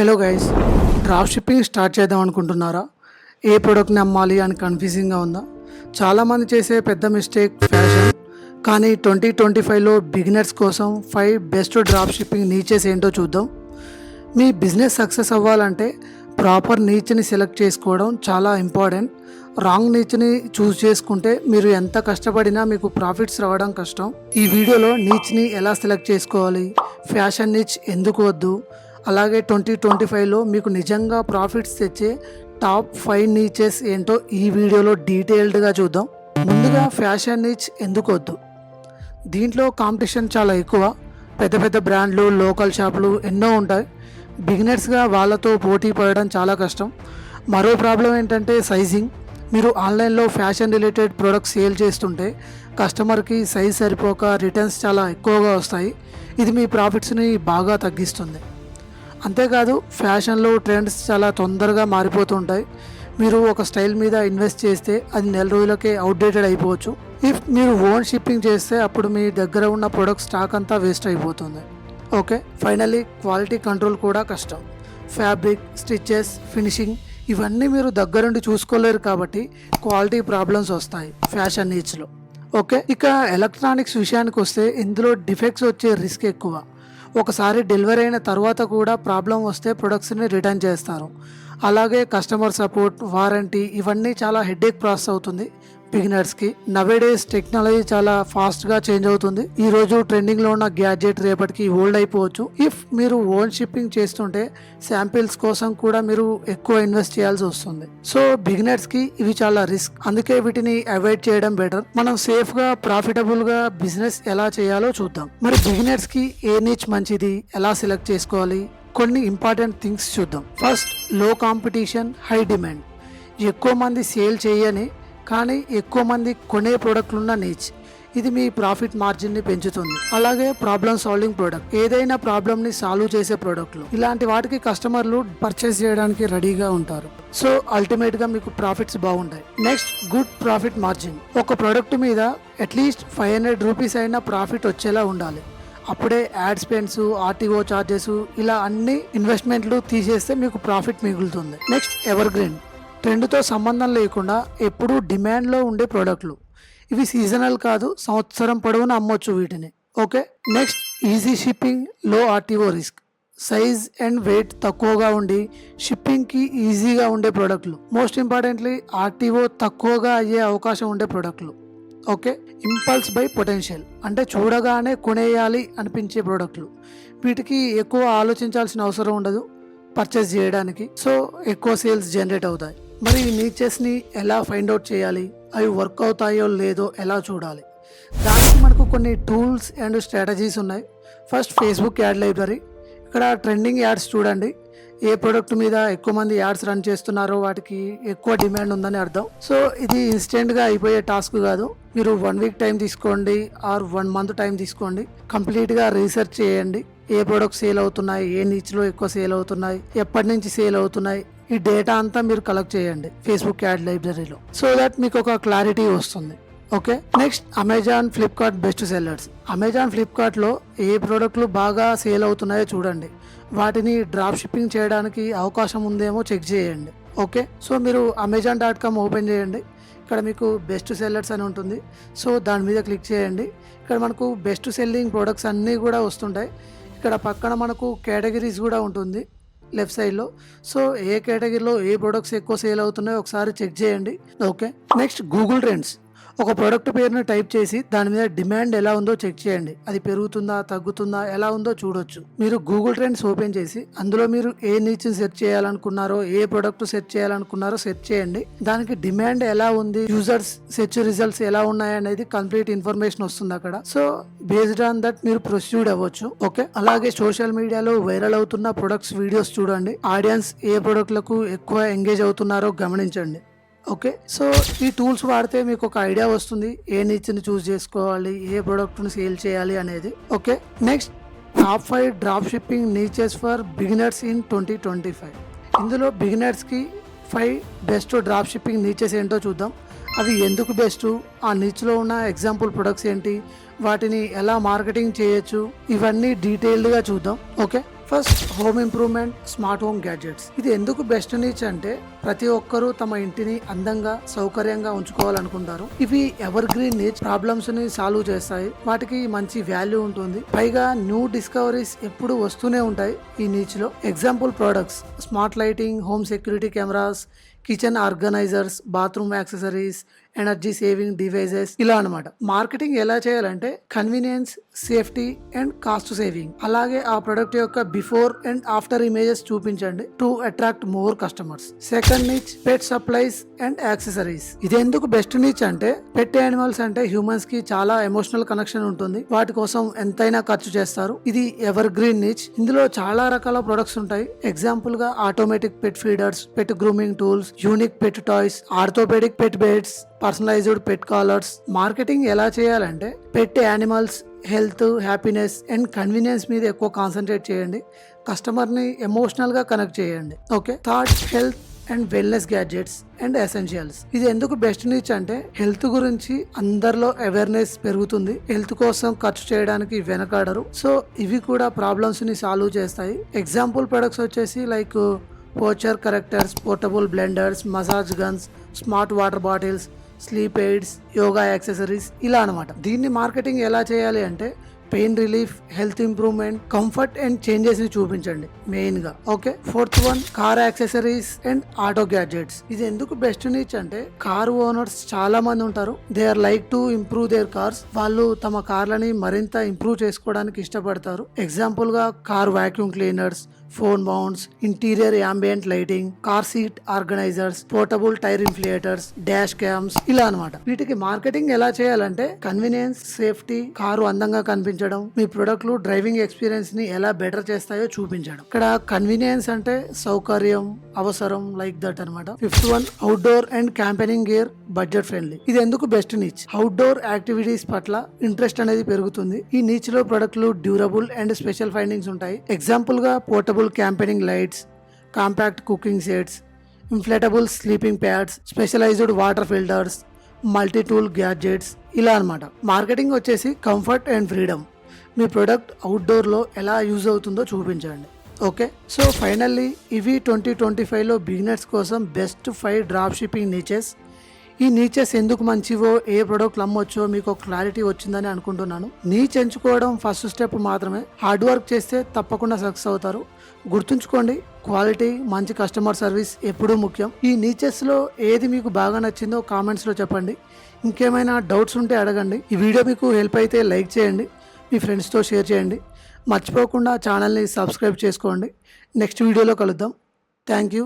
Hello guys drop shipping start చేద్దాం అనుకుంటున్నారా? ఏ ప్రోడక్ట్ని అమ్మాలి అని కన్ఫ్యూజింగ్గా ఉందా? చాలామంది చేసే పెద్ద మిస్టేక్ ఫ్యాషన్ కానీ ట్వంటీ ట్వంటీ ఫైవ్లో బిగినర్స్ కోసం five best drop shipping niches ఏంటో చూద్దాం. మీ బిజినెస్ సక్సెస్ అవ్వాలంటే ప్రాపర్ నీచ్ని సెలెక్ట్ చేసుకోవడం చాలా ఇంపార్టెంట్ రాంగ్ నీచ్ని చూస్ చేసుకుంటే మీరు ఎంత కష్టపడినా మీకు ప్రాఫిట్స్ రావడం కష్టం. ఈ వీడియోలో నీచ్ని ఎలా సెలెక్ట్ చేసుకోవాలి? ఫ్యాషన్ నీచ్ ఎందుకు వద్దు? అలాగే ట్వంటీ ట్వంటీ ఫైవ్లో మీకు నిజంగా ప్రాఫిట్స్ తెచ్చే టాప్ ఫైవ్ నీచెస్ ఏంటో ఈ వీడియోలో డీటెయిల్డ్గా చూద్దాం. ముందుగా ఫ్యాషన్ నీచ్ ఎందుకు వద్దు? దీంట్లో కాంపిటీషన్ చాలా ఎక్కువ. పెద్ద పెద్ద బ్రాండ్లు లోకల్ షాపులు ఎన్నో ఉంటాయి. బిగినర్స్గా వాళ్ళతో పోటీ పడడం చాలా కష్టం. మరో ప్రాబ్లం ఏంటంటే సైజింగ్. మీరు ఆన్లైన్లో ఫ్యాషన్ రిలేటెడ్ ప్రొడక్ట్స్ సేల్ చేస్తుంటే కస్టమర్కి సైజ్ సరిపోక రిటర్న్స్ చాలా ఎక్కువగా వస్తాయి. ఇది మీ ప్రాఫిట్స్ని బాగా తగ్గిస్తుంది. అంతేకాదు ఫ్యాషన్లో ట్రెండ్స్ చాలా తొందరగా మారిపోతుంటాయి. మీరు ఒక స్టైల్ మీద ఇన్వెస్ట్ చేస్తే అది నెల రోజులకే అవుట్డేటెడ్ అయిపోవచ్చు. ఇఫ్ మీరు ఓన్ షిప్పింగ్ చేస్తే అప్పుడు మీ దగ్గర ఉన్న ప్రొడక్ట్ స్టాక్ అంతా వేస్ట్ అయిపోతుంది. ఓకే ఫైనల్లీ క్వాలిటీ కంట్రోల్ కూడా కష్టం. ఫ్యాబ్రిక్ స్టిచ్చెస్ ఫినిషింగ్ ఇవన్నీ మీరు దగ్గరుండి చూసుకోలేరు కాబట్టి క్వాలిటీ ప్రాబ్లమ్స్ వస్తాయి ఫ్యాషన్ నీచ్లో ఓకే ఇక ఎలక్ట్రానిక్స్ విషయానికి వస్తే ఇందులో డిఫెక్ట్స్ వచ్చే రిస్క్ ఎక్కువ. ఒకసారి డెలివరీ అయిన తర్వాత కూడా ప్రాబ్లం వస్తే ప్రొడక్ట్స్ని రిటర్న్ చేస్తారు. అలాగే కస్టమర్ సపోర్ట్ వారంటీ ఇవన్నీ చాలా హెడేక్ ప్రాసెస్ అవుతుంది. బిగినర్స్కి. నవేడేస్ టెక్నాలజీ చాలా ఫాస్ట్గా చేంజ్ అవుతుంది. ఈ రోజు ట్రెండింగ్లో ఉన్న గ్యాడ్జెట్ రేపటికి ఓల్డ్ అయిపోవచ్చు. ఇఫ్ మీరు ఓన్ షిప్పింగ్ చేస్తుంటే శాంపిల్స్ కోసం కూడా మీరు ఎక్కువ ఇన్వెస్ట్ చేయాల్సి వస్తుంది. సో బిగినర్స్కి ఇవి చాలా రిస్క్ అందుకే వీటిని అవాయిడ్ చేయడం బెటర్ మనం సేఫ్గా ప్రాఫిటబుల్గా బిజినెస్ ఎలా చేయాలో చూద్దాం. మరి బిగినర్స్కి ఏ నీచ్ మంచిది? ఎలా సెలెక్ట్ చేసుకోవాలి? కొన్ని ఇంపార్టెంట్ థింగ్స్ చూద్దాం. ఫస్ట్లో కాంపిటీషన్ హై డిమాండ్ ఎక్కువ మంది సేల్ చేయని కానీ ఎక్కువ మంది కొనే ప్రోడక్ట్లున్న నీచ్ ఇది మీ ప్రాఫిట్ మార్జిన్ని పెంచుతుంది. అలాగే ప్రాబ్లమ్ సాల్వింగ్ ప్రోడక్ట్ ఏదైనా ప్రాబ్లమ్ని సాల్వ్ చేసే ప్రోడక్ట్లు ఇలాంటి వాటికి కస్టమర్లు పర్చేస్ చేయడానికి రెడీగా ఉంటారు. సో అల్టిమేట్గా మీకు ప్రాఫిట్స్ బాగుంటాయి. నెక్స్ట్ గుడ్ ప్రాఫిట్ మార్జిన్ ఒక ప్రోడక్ట్ మీద at least five hundred rupees అయినా ప్రాఫిట్ వచ్చేలా ఉండాలి. అప్పుడే యాడ్ స్పెండ్స్ ఆర్టీఓ చార్జెస్ ఇలా అన్ని ఇన్వెస్ట్మెంట్లు తీసేస్తే మీకు ప్రాఫిట్ మిగులుతుంది. నెక్స్ట్ ఎవర్ గ్రీన్ ట్రెండ్తో సంబంధం లేకుండా ఎప్పుడూ డిమాండ్లో ఉండే ప్రోడక్ట్లు. ఇవి సీజనల్ కాదు సంవత్సరం పొడవునా అమ్మొచ్చు వీటిని. ఓకే? నెక్స్ట్ ఈజీ షిప్పింగ్లో RTO risk. Size and weight తక్కువగా ఉండి షిప్పింగ్కి ఈజీగా ఉండే ప్రోడక్ట్లు. మోస్ట్ ఇంపార్టెంట్లీ ఆర్టీఓ తక్కువగా అయ్యే అవకాశం ఉండే ప్రోడక్ట్లు. ఓకే? Impulse buy potential. అంటే చూడగానే కొనేయాలి అనిపించే ప్రోడక్ట్లు. వీటికి ఎక్కువ ఆలోచించాల్సిన అవసరం ఉండదు పర్చేస్ చేయడానికి. సో ఎక్కువ సేల్స్ జనరేట్ అవుతాయి. మరి ఈ నీచెస్ని ఎలా ఫైండ్ అవుట్ చేయాలి? అవి వర్క్ అవుతాయో లేదో ఎలా చూడాలి? దానికి మనకు కొన్ని టూల్స్ అండ్ స్ట్రాటజీస్ ఉన్నాయి. ఫస్ట్ ఫేస్బుక్ యాడ్ లైబ్రరీ ఇక్కడ ట్రెండింగ్ యాడ్స్ చూడండి. ఏ ప్రోడక్ట్ మీద ఎక్కువ మంది యాడ్స్ రన్ చేస్తున్నారో వాటికి ఎక్కువ డిమాండ్ ఉందని అర్థం. సో ఇది ఇన్స్టెంట్గా అయిపోయే టాస్క్ కాదు. మీరు వన్ వీక్ టైం తీసుకోండి ఆర్ వన్ మంత్ టైం తీసుకోండి. కంప్లీట్గా రీసెర్చ్ చేయండి. ఏ ప్రోడక్ట్ సేల్ అవుతున్నాయి ఏ నిచ్లో ఎక్కువ సేల్ అవుతున్నాయి ఎప్పటి నుంచి సేల్ అవుతున్నాయి ఈ డేటా అంతా మీరు కలెక్ట్ చేయండి ఫేస్బుక్ యాడ్ లైబ్రరీలో సో దట్ మీకు ఒక క్లారిటీ వస్తుంది. Okay next Amazon Flipkart best sellers Amazon ఫ్లిప్కార్ట్లో ఏ ప్రోడక్ట్లు బాగా సేల్ అవుతున్నాయో చూడండి. వాటిని డ్రాప్ షిప్పింగ్ చేయడానికి అవకాశం ఉందేమో చెక్ చేయండి. ఓకే సో మీరు అమెజాన్ డాట్ కామ్ ఓపెన్ చేయండి. ఇక్కడ మీకు బెస్ట్ సెల్లర్స్ అని ఉంటుంది. సో దాని మీద క్లిక్ చేయండి. ఇక్కడ మనకు బెస్ట్ సెల్లింగ్ ప్రొడక్ట్స్ అన్నీ కూడా వస్తుంటాయి. ఇక్కడ పక్కన మనకు కేటగిరీస్ కూడా ఉంటుంది లెఫ్ట్ సైడ్లో. సో ఏ కేటగిరీలో ఏ ప్రొడక్ట్స్ ఎక్కువ సేల్ అవుతున్నాయో ఒకసారి చెక్ చేయండి. ఓకే. Next Google Trends. ఒక ప్రోడక్ట్ పేరుని టైప్ చేసి దాని మీద డిమాండ్ ఎలా ఉందో చెక్ చేయండి. అది పెరుగుతుందా తగ్గుతుందా ఎలా ఉందో చూడొచ్చు. మీరు గూగుల్ ట్రెండ్స్ ఓపెన్ చేసి అందులో మీరు ఏ నీచ్ని సెర్చ్ చేయాలనుకున్నారో ఏ ప్రోడక్ట్ సెర్చ్ చేయాలనుకున్నారో సెర్చ్ చేయండి. దానికి డిమాండ్ ఎలా ఉంది యూజర్స్ సెర్చ్ రిజల్ట్స్ ఎలా ఉన్నాయి అనేది కంప్లీట్ ఇన్ఫర్మేషన్ వస్తుంది అక్కడ. సో బేస్డ్ ఆన్ దట్ మీరు ప్రొసీడ్ అవ్వచ్చు. ఓకే అలాగే సోషల్ మీడియాలో వైరల్ అవుతున్న ప్రొడక్ట్స్ వీడియోస్ చూడండి. ఆడియన్స్ ఏ ప్రొడక్ట్లకు ఎక్కువ ఎంగేజ్ అవుతున్నారో గమనించండి. ఓకే సో ఈ టూల్స్ వాడితే మీకు ఒక ఐడియా వస్తుంది ఏ నీచ్ని చూస్ చేసుకోవాలి ఏ ప్రోడక్ట్ని సేల్ చేయాలి అనేది. Okay next top five drop shipping niches for beginners in twenty twenty five. ఇందులో బిగినర్స్కి five best drop shipping niches ఏంటో చూద్దాం. అవి ఎందుకు బెస్ట్? ఆ నీచ్లో ఉన్న ఎగ్జాంపుల్ ప్రొడక్ట్స్ ఏంటి? వాటిని ఎలా మార్కెటింగ్ చేయొచ్చు? ఇవన్నీ డీటెయిల్డ్గా చూద్దాం. Okay first home improvement smart home gadgets. ఇది ఎందుకు బెస్ట్ నీచ్ అంటే ప్రతి ఒక్కరూ తమ ఇంటిని అందంగా సౌకర్యంగా ఉంచుకోవాలనుకుంటారు. ఇవి ఎవర్ గ్రీన్ నీచ్ ప్రాబ్లమ్స్ని సాల్వ్ చేస్తాయి. వాటికి మంచి వాల్యూ ఉంటుంది. పైగా న్యూ డిస్కవరీస్ ఎప్పుడు వస్తూనే ఉంటాయి ఈ నీచ్లో example products. Smart lighting home security cameras kitchen organisers bathroom accessories energy saving devices ఇలా అన్నమాట. మార్కెటింగ్ ఎలా చేయాలంటే convenience safety and cost saving. అలాగే ఆ ప్రొడక్ట్ యొక్క బిఫోర్ అండ్ ఆఫ్టర్ ఇమేజెస్ చూపించండి to attract more customers. Second niche pet supplies and accessories. ఇది ఎందుకు బెస్ట్ నిచ్ అంటే పెట్ యానిమల్స్ అంటే హ్యూమన్స్కి చాలా ఎమోషనల్ కనెక్షన్ ఉంటుంది. వాటి కోసం ఎంతైనా ఖర్చు చేస్తారు. ఇది ఎవర్ గ్రీన్ నిచ్. ఇందులో చాలా రకాల ప్రొడక్ట్స్ ఉంటాయి. ఎగ్జాంపుల్గా automatic pet feeders pet grooming tools unique pet toys orthopaedic pet beds personalised pet collars. Marketing ఎలా చేయాలంటే pet animals health happiness and convenience మీద ఎక్కువ కాన్సన్ట్రేట్ చేయండి. కస్టమర్ని ఎమోషనల్గా కనెక్ట్ చేయండి. Okay? Third health and wellness gadgets and essentials. ఇది ఎందుకు బెస్ట్ నీచ్ అంటే హెల్త్ గురించి అందరిలో అవేర్నెస్ పెరుగుతుంది. హెల్త్ కోసం ఖర్చు చేయడానికి వెనకాడరు. సో ఇవి కూడా ప్రాబ్లమ్స్ని సాల్వ్ చేస్తాయి. ఎగ్జాంపుల్ ప్రొడక్ట్స్ వచ్చేసి like posture correctors portable blenders massage guns smart water bottles sleep aids yoga accessories ఇలా అనమాట దీన్ని మార్కెటింగ్ ఎలా చేయాలి అంటే pain relief health improvement comfort and చేంజెస్ని చూపించండి మెయిన్గా. Okay? Fourth one car accessories and auto gadgets. ఇది ఎందుకు బెస్ట్ నీచ్ అంటే కార్ ఓనర్స్ చాలా మంది ఉంటారు. They are like to improve their cars. వాళ్ళు తమ కార్లని మరింత ఇంప్రూవ్ చేసుకోవడానికి ఇష్టపడతారు. ఎగ్జాంపుల్గా car vacuum cleaners phone mounts interior ambient lighting car seat organisers portable tyre inflators dash cams ఇలా అన్నమాట. వీటికి మార్కెటింగ్ ఎలా చేయాలంటే కన్వీనియన్స్ సేఫ్టీ కారు అందంగా కనిపించడం మీ ప్రొడక్ట్లు డ్రైవింగ్ ఎక్స్పీరియన్స్ని ఎలా బెటర్ చేస్తాయో చూపించడం. ఇక్కడ కన్వీనియన్స్ అంటే సౌకర్యం అవసరం లైక్ దట్ అనమాట fifth one outdoor and campaigning gear budget friendly ఇది ఎందుకు బెస్ట్ నీచ్ అవుట్డోర్ యాక్టివిటీస్ పట్ల ఇంట్రెస్ట్ అనేది పెరుగుతుంది. ఈ నీచ్లో ప్రొడక్ట్లు డ్యూరబుల్ అండ్ స్పెషల్ ఫైండింగ్స్ ఉంటాయి. ఎగ్జాంపుల్గా portable campaigning lights compact cooking sets inflatable sleeping pads specialised water filters multi tool gadgets ఇలా అన్నమాట. మార్కెటింగ్ వచ్చేసి కంఫర్ట్ అండ్ ఫ్రీడమ్ మీ ప్రొడక్ట్ అవుట్డోర్లో ఎలా యూజ్ అవుతుందో చూపించండి. ఓకే సో ఫైనల్లీ ఇవి ట్వంటీ ట్వంటీ ఫైవ్లో బిగినర్స్ కోసం best five drop shipping niches ఈ నీచెస్ ఎందుకు మంచివో ఏ ప్రొడక్ట్లు అమ్మొచ్చో మీకు క్లారిటీ వచ్చిందని అనుకుంటున్నాను. నీచ్ ఎంచుకోవడం ఫస్ట్ స్టెప్ మాత్రమే. హార్డ్ వర్క్ చేస్తే తప్పకుండా సక్సెస్ అవుతారు. గుర్తుంచుకోండి క్వాలిటీ మంచి కస్టమర్ సర్వీస్ ఎప్పుడూ ముఖ్యం. ఈ నీచెస్లో ఏది మీకు బాగా నచ్చిందో కామెంట్స్లో చెప్పండి. ఇంకేమైనా డౌట్స్ ఉంటే అడగండి. ఈ వీడియో మీకు హెల్ప్ అయితే లైక్ చేయండి. మీ ఫ్రెండ్స్తో షేర్ చేయండి. మర్చిపోకుండా ఛానల్ని సబ్స్క్రైబ్ చేసుకోండి. నెక్స్ట్ వీడియోలో కలుద్దాం. Thank you